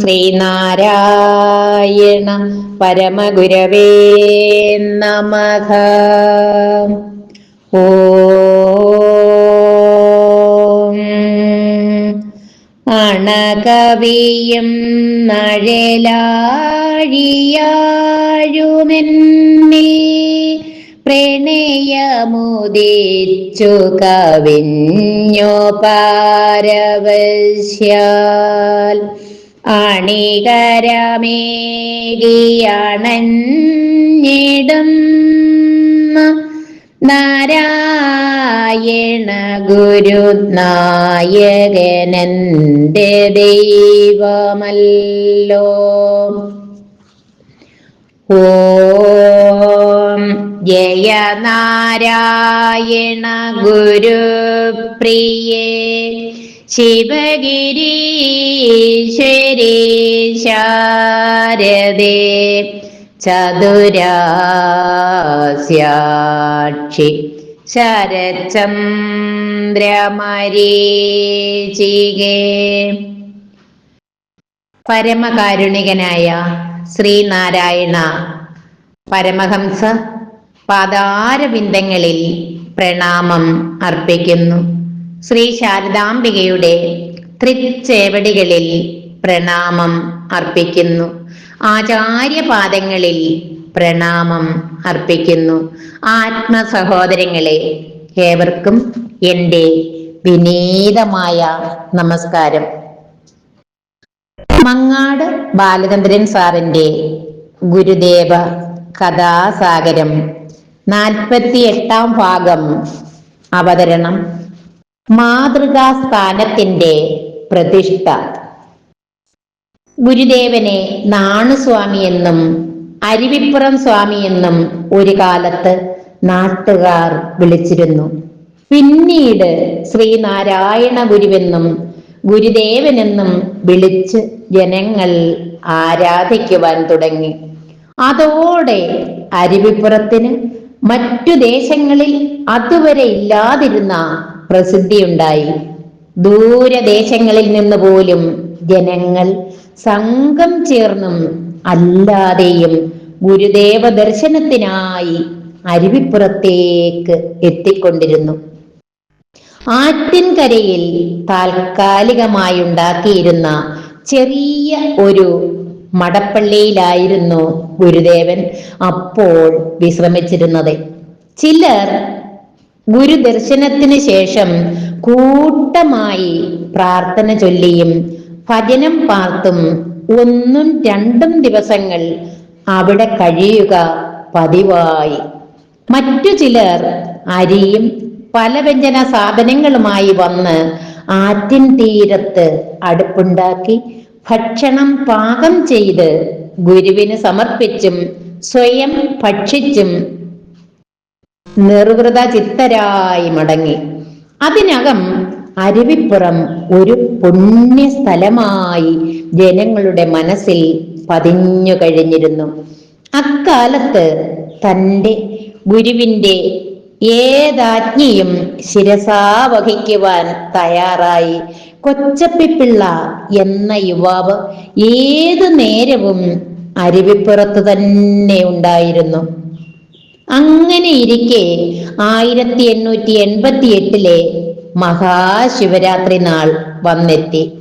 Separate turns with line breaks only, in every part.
ശ്രീനാരായണ പരമഗുരവേ നമ. ഓ. അണകവിയും നഴലാഴിയാഴുമെന്നിൽ പ്രണയമുദിച്ചു കവിഞ്ഞോ പാരവശ്യാൽ. അണികരമേകിയണഞ്ഞിടും നാരായണ ഗുരു നായകനന്റെ ദൈവമല്ലോ. ഓം ജയ നാരായണ ഗുരു പ്രിയേ ശിവഗിരീശ്വരി ശാരദേ ചതുരാസ്യാക്ഷി ശരചന്ദ്രമരീചികേ പരമകാരുണികനായ ശ്രീനാരായണ പരമഹംസ പാദാരവിന്ദങ്ങളിൽ പ്രണാമം അർപ്പിക്കുന്നു. ശ്രീ ശാരദാംബികയുടെ തൃച്ചേവടികളിൽ പ്രണാമം അർപ്പിക്കുന്നു. ആചാര്യപാദങ്ങളിൽ പ്രണാമം അർപ്പിക്കുന്നു. ആത്മസഹോദരങ്ങളെ ഏവർക്കും എന്റെ വിനീതമായ നമസ്കാരം. മങ്ങാട് ബാലചന്ദ്രൻ സാറിന്റെ ഗുരുദേവ കഥാസാഗരം നാൽപ്പത്തി എട്ടാം ഭാഗം അവതരണം മാതൃകാ സ്ഥാനത്തിന്റെ പ്രതിഷ്ഠ. ഗുരുദേവനെ നാണുസ്വാമി എന്നും അരുവിപ്പുറം സ്വാമി എന്നും ഒരു കാലത്ത് നാട്ടുകാർ വിളിച്ചിരുന്നു. പിന്നീട് ശ്രീനാരായണ ഗുരുവെന്നും ഗുരുദേവനെന്നും വിളിച്ച് ജനങ്ങൾ ആരാധിക്കുവാൻ തുടങ്ങി. അതോടെ അരുവിപ്പുറത്തിന് മറ്റു ദേശങ്ങളിൽ അതുവരെ ഇല്ലാതിരുന്ന പ്രസിദ്ധിയുണ്ടായി. ദൂരദേശങ്ങളിൽ നിന്ന് പോലും ജനങ്ങൾ സംഘം ചേർന്നും അല്ലാതെയും ഗുരുദേവ ദർശനത്തിനായി അരുവിപ്പുറത്തേക്ക് എത്തിക്കൊണ്ടിരുന്നു. ആറ്റിൻകരയിൽ താൽക്കാലികമായി ഉണ്ടാക്കിയിരുന്ന ചെറിയ ഒരു മടപ്പള്ളിയിലായിരുന്നു ഗുരുദേവൻ അപ്പോൾ വിശ്രമിച്ചിരുന്നത്. ചിലർ ഗുരുദർശനത്തിന് ശേഷം കൂട്ടമായി പ്രാർത്ഥന ചൊല്ലിയും ഭജനം പാർത്തും ഒന്നും രണ്ടും ദിവസങ്ങൾ അവിടെ കഴിയുക പതിവായി. മറ്റു ചിലർ അരിയും പലവ്യഞ്ജന സാധനങ്ങളുമായി വന്ന് ആറ്റിൻ തീരത്ത് അടുപ്പുണ്ടാക്കി ഭക്ഷണം പാകം ചെയ്ത് ഗുരുവിന് സമർപ്പിച്ചും സ്വയം ഭക്ഷിച്ചും നിർവൃത ചിത്തരായി മടങ്ങി. അതിനകം അരുവിപ്പുറം ഒരു പുണ്യ സ്ഥലമായി ജനങ്ങളുടെ മനസ്സിൽ പതിഞ്ഞു കഴിഞ്ഞിരുന്നു. അക്കാലത്ത് തന്റെ ഗുരുവിന്റെ ഏതാജ്ഞയും ശിരസാ വഹിക്കുവാൻ തയ്യാറായി. കൊച്ചപ്പിപ്പിള്ള എന്ന യുവാവ് ഏതു നേരവും അരുവിപ്പുറത്ത് തന്നെ ഉണ്ടായിരുന്നു. അങ്ങനെ ഇരിക്കെ ആയിരത്തി എണ്ണൂറ്റി എൺപത്തി എട്ടിലെ മഹാശിവരാത്രി നാൾ വന്നെത്തി.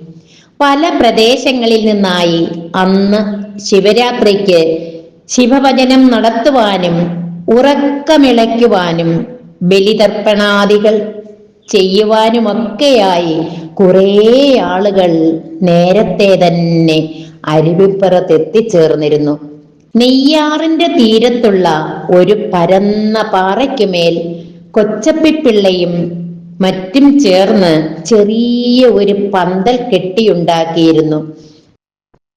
പല പ്രദേശങ്ങളിൽ നിന്നായി അന്ന് ശിവരാത്രിക്ക് ശിവഭജനം നടത്തുവാനും ഉറക്കമിളയ്ക്കുവാനും ബലിതർപ്പണാദികൾ ചെയ്യുവാനുമൊക്കെയായി കുറേ ആളുകൾ നേരത്തെ തന്നെ അരുവിപ്പുറത്ത് എത്തിച്ചേർന്നിരുന്നു നെയ്യാറിന്റെ തീരത്തുള്ള ഒരു പരന്ന പാറയ്ക്കുമേൽ കൊച്ചപ്പിപ്പിള്ളയും മറ്റും ചേർന്ന് ചെറിയ ഒരു പന്തൽ കെട്ടിയുണ്ടാക്കിയിരുന്നു.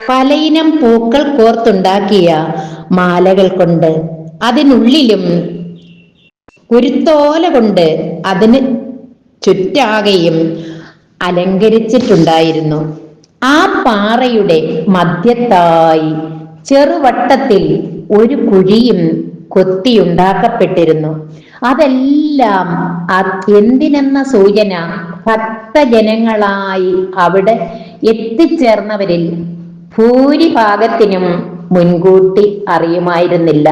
പലയിനം പൂക്കൾ കോർത്തുണ്ടാക്കിയ മാലകൾ കൊണ്ട് അതിനുള്ളിലും കുരുത്തോല കൊണ്ട് അതിന് ചുറ്റാകെയും അലങ്കരിച്ചിട്ടുണ്ടായിരുന്നു. ആ പാറയുടെ മധ്യത്തായി ചെറുവട്ടത്തിൽ ഒരു കുഴിയും കൊത്തിയുണ്ടാക്കപ്പെട്ടിരുന്നു. അതെല്ലാം എന്തിനെന്ന സൂചന ഭക്തജനങ്ങളായി അവിടെ എത്തിച്ചേർന്നവരിൽ ഭൂരിഭാഗത്തിനും മുൻകൂട്ടി അറിയുമായിരുന്നില്ല.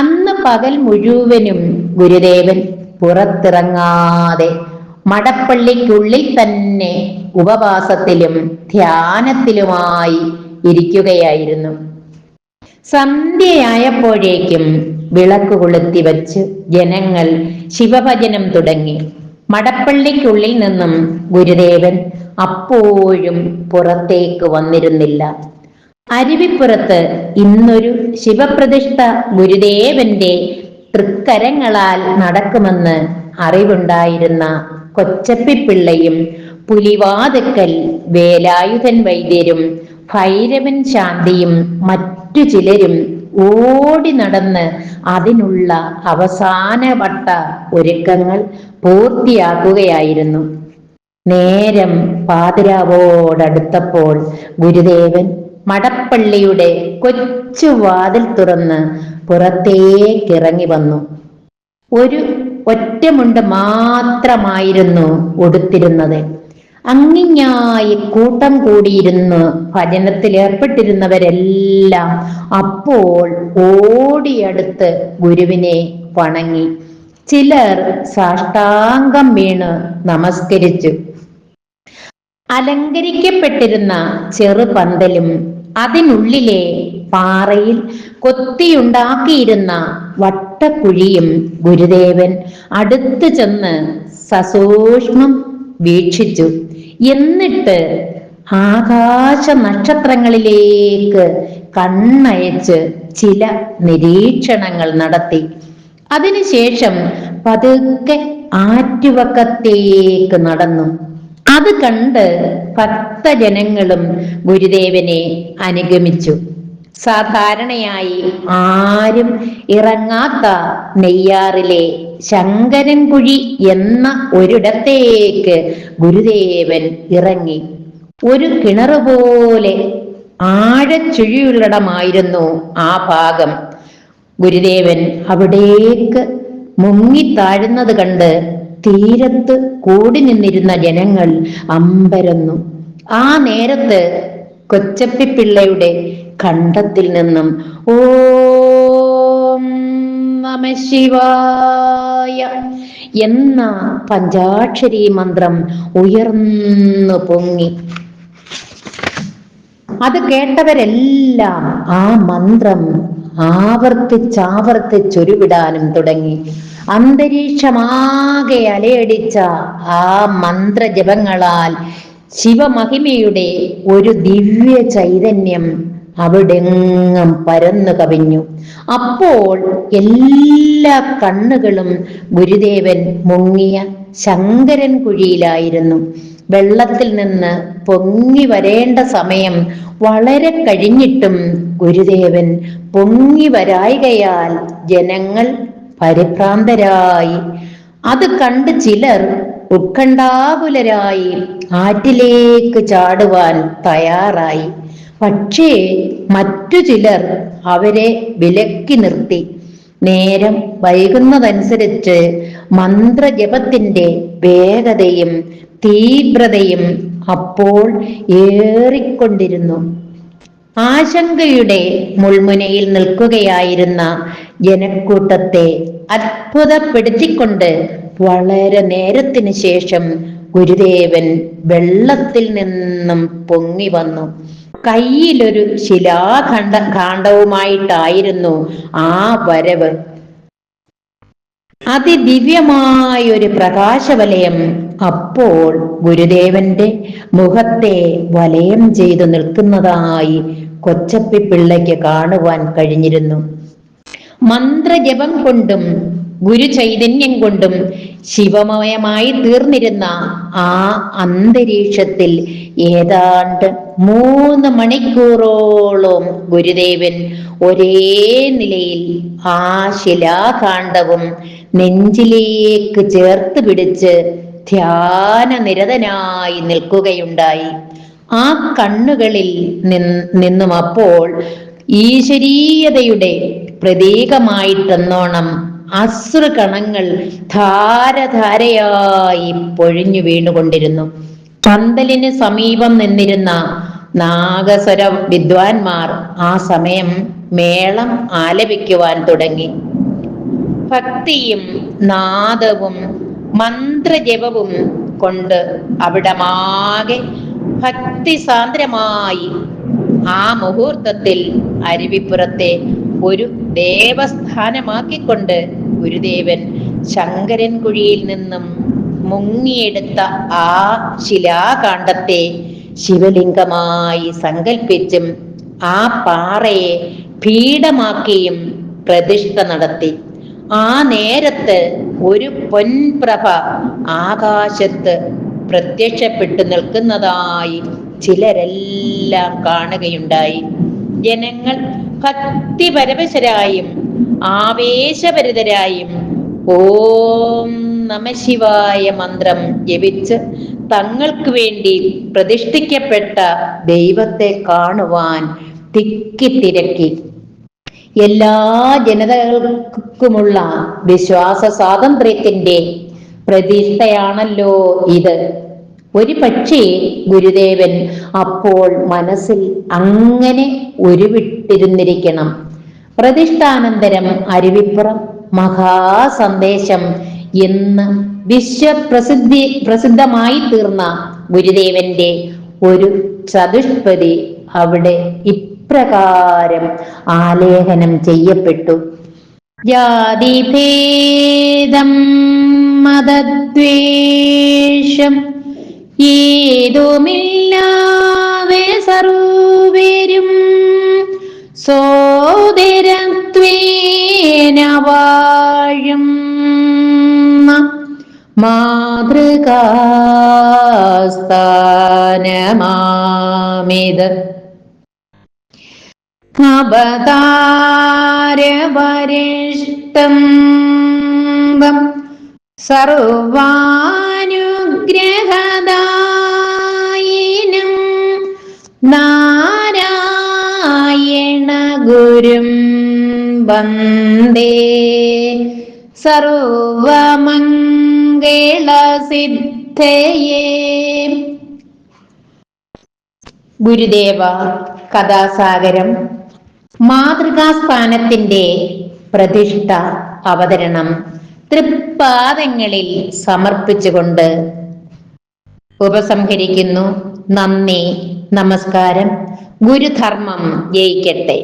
അന്ന് പകൽ മുഴുവനും ഗുരുദേവൻ പുറത്തിറങ്ങാതെ മടപ്പള്ളിക്കുള്ളിൽ തന്നെ ഉപവാസത്തിലും ധ്യാനത്തിലുമായി ഇരിക്കുകയായിരുന്നു. സന്ധ്യയായപ്പോഴേക്കും വിളക്ക് കൊളുത്തി വച്ച് ജനങ്ങൾ ശിവഭജനം തുടങ്ങി. മടപ്പള്ളിക്കുള്ളിൽ നിന്നും ഗുരുദേവൻ അപ്പോഴും പുറത്തേക്ക് വന്നിരുന്നില്ല. അരുവിപ്പുറത്ത് ഇന്നൊരു ശിവപ്രതിഷ്ഠ ഗുരുദേവന്റെ തൃക്കരങ്ങളാൽ നടക്കുമെന്ന് അറിവുണ്ടായിരുന്ന കൊച്ചപ്പിപ്പിള്ളയും പുലിവാതുക്കൽ വേലായുധൻ വൈദ്യരും ഭൈരവൻ ശാന്തിയും മറ്റു ചിലരും ഓടി നടന്ന് അതിനുള്ള അവസാനവട്ട ഒരുക്കങ്ങൾ പൂർത്തിയാക്കുകയായിരുന്നു. നേരം പാതിരാവോടടുത്തപ്പോൾ ഗുരുദേവൻ മടപ്പള്ളിയുടെ കൊച്ചു വാതിൽ തുറന്ന് പുറത്തേക്കിറങ്ങി വന്നു. ഒരു ഒറ്റമുണ്ട് മാത്രമായിരുന്നു ഉടുത്തിരുന്നത്. അങ്ങിങ്ങായി കൂട്ടം കൂടിയിരുന്ന് ഭജനത്തിൽ ഏർപ്പെട്ടിരുന്നവരെല്ലാം അപ്പോൾ ഓടിയടുത്ത് ഗുരുവിനെ വണങ്ങി. ചിലർ സാഷ്ടാംഗം വീണ് നമസ്കരിച്ചു. അലങ്കരിക്കപ്പെട്ടിരുന്ന ചെറുപന്തലും അതിനുള്ളിലെ പാറയിൽ കൊത്തിയുണ്ടാക്കിയിരുന്ന വട്ടക്കുഴിയും ഗുരുദേവൻ അടുത്തു ചെന്ന് സസൂക്ഷ്മം വീക്ഷിച്ചു. എന്നിട്ട് ആകാശ നക്ഷത്രങ്ങളിലേക്ക് കണ്ണയച്ച് ചില നിരീക്ഷണങ്ങൾ നടത്തി. അതിനുശേഷം പതുക്കെ ആറ്റുവക്കത്തേക്ക് നടന്നു. അത് കണ്ട് ഭക്തജനങ്ങളും ഗുരുദേവനെ അനുഗമിച്ചു. സാധാരണയായി ആരും ഇറങ്ങാത്ത നെയ്യാറിലെ ശങ്കരൻകുഴി എന്ന ഒരിടത്തേക്ക് ഗുരുദേവൻ ഇറങ്ങി. ഒരു കിണർ പോലെ ആഴച്ചുഴിയുള്ളിടമായിരുന്നു ആ ഭാഗം. ഗുരുദേവൻ അവിടേക്ക് മുങ്ങിത്താഴുന്നത് കണ്ട് തീരത്ത് കൂടി നിന്നിരുന്ന ജനങ്ങൾ അമ്പരന്നു. ആ നേരത്ത് കൊച്ചപ്പിപ്പിള്ളയുടെ കണ്ടത്തിൽ നിന്നും ഓം നമ ശിവായ എന്ന പഞ്ചാക്ഷരി മന്ത്രം ഉയർന്നു പൊങ്ങി. അത് കേട്ടവരെല്ലാം ആ മന്ത്രം ആവർത്തിച്ചാവർത്തിച്ചൊരുവിടാനും തുടങ്ങി. അന്തരീക്ഷമാകെ അലയടിച്ച ആ മന്ത്രജപങ്ങളാൽ ശിവമഹിമയുടെ ഒരു ദിവ്യ ചൈതന്യം അവിടെങ്ങും പരന്നു കവിഞ്ഞു. അപ്പോൾ എല്ലാ കണ്ണുകളും ഗുരുദേവൻ മുങ്ങിയ ശങ്കരൻ കുഴിയിലായിരുന്നു. വെള്ളത്തിൽ നിന്ന് പൊങ്ങി വരേണ്ട സമയം വളരെ കഴിഞ്ഞിട്ടും ഗുരുദേവൻ പൊങ്ങി വരായികയാൽ ജനങ്ങൾ പരിഭ്രാന്തരായി. അത് കണ്ട് ചിലർ ഉത്കണ്ഠാകുലരായി ആറ്റിലേക്ക് ചാടുവാൻ തയ്യാറായി. പക്ഷേ മറ്റു ചിലർ അവരെ വിലക്കി നിർത്തി. നേരം വൈകുന്നതനുസരിച്ച് മന്ത്രജപത്തിന്റെ വേഗതയും തീവ്രതയും അപ്പോൾ ഏറിക്കൊണ്ടിരുന്നു. ആശങ്കയുടെ മുൾമുനയിൽ നിൽക്കുകയായിരുന്ന ജനക്കൂട്ടത്തെ അത്ഭുതപ്പെടുത്തിക്കൊണ്ട് വളരെ നേരത്തിന് ശേഷം ഗുരുദേവൻ വെള്ളത്തിൽ നിന്നും പൊങ്ങി വന്നു. കയ്യിലൊരു ശിലാഖണ്ഡ കാണ്ഡവുമായിട്ടായിരുന്നു ആ വരവ്. അതിദിവ്യമായൊരു പ്രകാശവലയം അപ്പോൾ ഗുരുദേവന്റെ മുഖത്തെ വലയം ചെയ്തു നിൽക്കുന്നതായി കൊച്ചപ്പി പിള്ളയ്ക്ക് കാണുവാൻ കഴിഞ്ഞിരുന്നു. മന്ത്രജപം കൊണ്ടും ഗുരു ചൈതന്യം കൊണ്ടും ശിവമയമായി തീർന്നിരുന്ന ആ അന്തരീക്ഷത്തിൽ ഏതാണ്ട് മൂന്ന് മണിക്കൂറോളം ഗുരുദേവൻ ഒരേ നിലയിൽ ആ ശിലാകാന്ഡവും നെഞ്ചിലേക്ക് ചേർത്ത് പിടിച്ച് ധ്യാനനിരതനായി നിൽക്കുകയുണ്ടായി. ആ കണ്ണുകളിൽ നിന്നും അപ്പോൾ ഈശ്വരീയതയുടെ പ്രതീകമായിട്ടെന്നോണം അശ്രുകണങ്ങൾ ധാരധാരയായി പൊഴിഞ്ഞു വീണുകൊണ്ടിരുന്നു. പന്തലിന് സമീപം നിന്നിരുന്ന നാഗസ്വര വിദ്വാൻമാർ ആ സമയം മേളം ആലപിക്കുവാൻ തുടങ്ങി. ഭക്തിയും നാദവും മന്ത്രജപവും കൊണ്ട് അവിടമാകെ ഭക്തി സാന്ദ്രമായി ആ മുഹൂർത്തത്തിൽ അരുവിപ്പുറത്തെ ഒരു ദേവസ്ഥാനമാക്കിക്കൊണ്ട് ഗുരുദേവൻ ശങ്കരൻ കുഴിയിൽ നിന്നും മുങ്ങിയെടുത്ത ആ ശിലാകാന്ഡത്തെ ശിവലിംഗമായി സങ്കൽപ്പിച്ചും ആ പാറയെ പീഠമാക്കിയും പ്രതിഷ്ഠ നടത്തി. ആ നേരത്ത് ഒരു പൊൻപ്രഭ ആകാശത്ത് പ്രത്യക്ഷപ്പെട്ടു നിൽക്കുന്നതായി ചിലരെല്ലാം കാണുകയുണ്ടായി. ജനങ്ങൾ ഭക്തിപരവശരായും ആവേശഭരിതരായും. ഓം നമശിവായ മന്ത്രം ജപിച്ച് തങ്ങൾക്ക് വേണ്ടി പ്രതിഷ്ഠിക്കപ്പെട്ട ദൈവത്തെ കാണുവാൻ തിക്കി തിരക്കി. എല്ലാ ജനതകൾക്കുമുള്ള വിശ്വാസ സ്വാതന്ത്ര്യത്തിന്റെ പ്രതിഷ്ഠയാണല്ലോ ഇത്. ഒരു പക്ഷേ ഗുരുദേവൻ അപ്പോൾ മനസ്സിൽ അങ്ങനെ ഉരുവിട്ടിരുന്നിരിക്കണം. പ്രതിഷ്ഠാനന്തരം അരുവിപ്പുറം മഹാസന്ദേശം എന്ന് വിശ്വപ്രസിദ്ധി പ്രസിദ്ധമായി തീർന്ന ഗുരുദേവന്റെ ഒരു ചതുഷ്പതി അവിടെ ഇപ്രകാരം ആലേഖനം ചെയ്യപ്പെട്ടു. ജാതിഭേദം മതദ്വേഷം ഏതുമില്ലാതെ സർവരും സോദരത്വേന വാഴും മാതൃകാസ്ഥാനമാമിത് അവതാരവരിഷ്ടം സർവാനുഗ്രഹദായിനം നാരായണ ഗുരും വന്ദേ. സർവമംഗളസിദ്ധയേ. ഗുരുദേവ കഥാസാഗരം മാതൃകാസ്ഥാനത്തിന്റെ പ്രതിഷ്ഠ അവതരണം തൃപ്പാദങ്ങളിൽ സമർപ്പിച്ചുകൊണ്ട് ഉപസംഹരിക്കുന്നു. നന്ദി. നമസ്കാരം. ഗുരുധർമ്മം ജയിക്കട്ടെ.